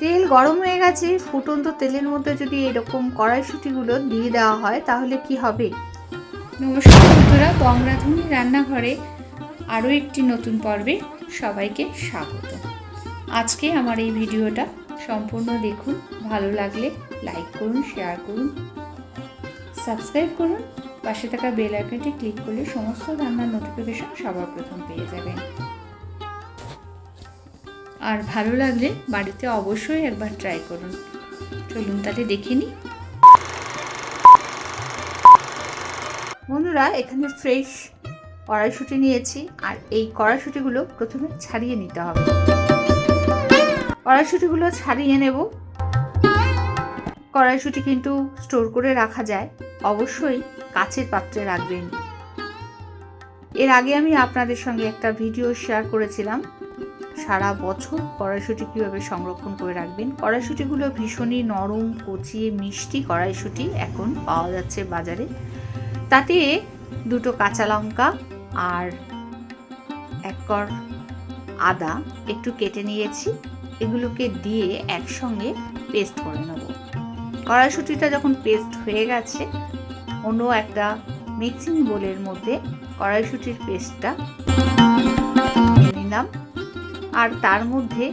তেল গরম হয়ে গেছে, ফুটন্ত তেলের মধ্যে যদি এরকম কড়াইশুটিগুলো দিয়ে দেওয়া হয়, তাহলে কি হবে? নমস্কার বন্ধুরা বংরাধুনি রান্নাঘরে আরও একটি নতুন পর্বে সবাইকে স্বাগত। আজকে আমার এই ভিডিওটা সম্পূর্ণ দেখুন, ভালো লাগলে লাইক করুন, শেয়ার করুন, সাবস্ক্রাইব করুন, পাশে থাকা বেল আইকনটি ক্লিক করলে সমস্ত রান্নার নোটিফিকেশন সবার প্রথম পেয়ে যাবেন। আর ভালো লাগলে বাড়িতে অবশ্যই একবার ট্রাই করুন। চলুন তাহলে দেখে নিই। বন্ধুরা, এখানে ফ্রেশ কড়াইশুঁটি নিয়েছি আর এই কড়াইশুঁটিগুলো প্রথমে ছাড়িয়ে নিতে হবে। কড়াইশুঁটিগুলো ছাড়িয়ে নেব। কড়াইশুঁটি কিন্তু স্টোর করে রাখা যায়। অবশ্যই কাচের পাত্রে রাখবেন। এর আগে আমি আপনাদের সঙ্গে একটা ভিডিও শেয়ার করেছিলাম। সারা বছর কড়াইশুঁটি কীভাবে সংরক্ষণ করে রাখবেন? কড়াইশুঁটিগুলো ভীষণই নরম, কচিয়ে, মিষ্টি কড়াইশুঁটি এখন পাওয়া যাচ্ছে বাজারে। তাতে দুটো কাঁচা লঙ্কা আর এক কর আদা একটু কেটে নিয়েছি। এগুলোকে দিয়ে একসঙ্গে পেস্ট করে নেব। কড়াইশুঁটিটা যখন পেস্ট হয়ে গেছে, অন্য একটা মিক্সিং বোলের মধ্যে কড়াইশুঁটির পেস্টটা আর তার মধ্যে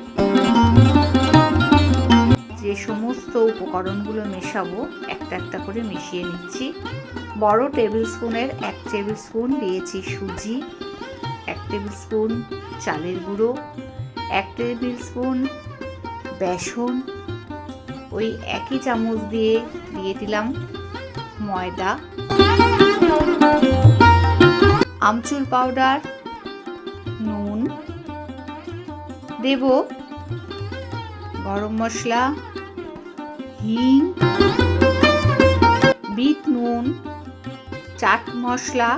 যে সমস্ত উপকরণগুলো মেশাবো, একটা একটা করে মিশিয়ে নিচ্ছি। বড় টেবিল স্পুনের এক টেবিল স্পুন দিয়েছি সুজি, এক টেবিল স্পুন চালের গুঁড়ো, এক টেবিল স্পুন বেসন, ওই একই চামচ দিয়ে দিয়ে দিলাম ময়দা, আমচুর পাউডার দেব। গরম মশলা, হিং, বিট নুন, চাট মশলা,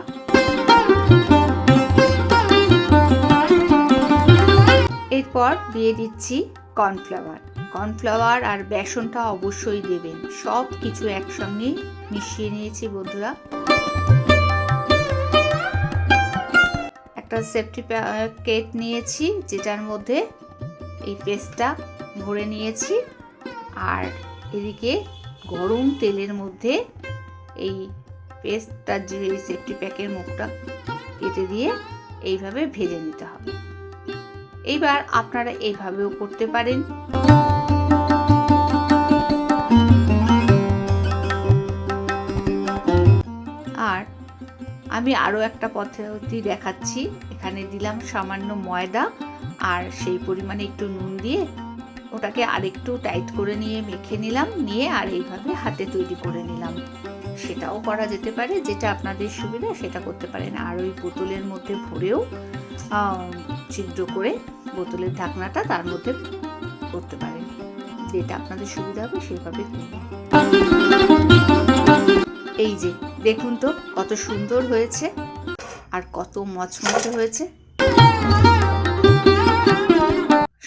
এরপর দিয়ে দিচ্ছি কর্নফ্লাওয়ার। কর্নফ্লাওয়ার আর বেসনটা অবশ্যই দেবেন। সব কিছু একসঙ্গে মিশিয়ে নিয়েছি বন্ধুরা। সেফটি প্যাকেট নিয়েছি, যেটার মধ্যে এই পেস্টটা ভরে নিয়েছি। আর এদিকে গরম তেলের মধ্যে এই পেস্টটার যে সেফটি প্যাকের মুখটা কেটে দিয়ে এইভাবে ভেজে নিতে হবে। এইবার আপনারা এইভাবেও করতে পারেন। আমি আরও একটা পদ্ধতি দেখাচ্ছি। এখানে দিলাম সামান্য ময়দা আর সেই পরিমাণে একটু নুন দিয়ে ওটাকে আরেকটু টাইট করে নিয়ে মেখে নিলাম, নিয়ে আর এইভাবে হাতে তৈরি করে নিলাম। সেটাও করা যেতে পারে, যেটা আপনাদের সুবিধা সেটা করতে পারেন। আর ওই বোতলের মধ্যে ভরেও ছিদ্র করে বোতলের ঢাকনাটা তার মধ্যে করতে পারেন। যেটা আপনাদের সুবিধা হবে সেভাবে এই যে দেখুন তো, কত সুন্দর হয়েছে আর কত মচমচে হয়েছে।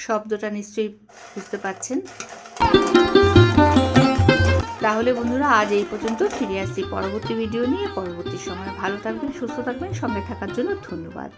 শব্দটা নিশ্চয়ই বুঝতে পাচ্ছেন তাহলে বন্ধুরা, আজ এই পর্যন্ত ফিরে আসছি পরবর্তী ভিডিও নিয়ে। পরবর্তী সময় ভালো থাকবেন, সুস্থ থাকবেন, সঙ্গে থাকার জন্য ধন্যবাদ।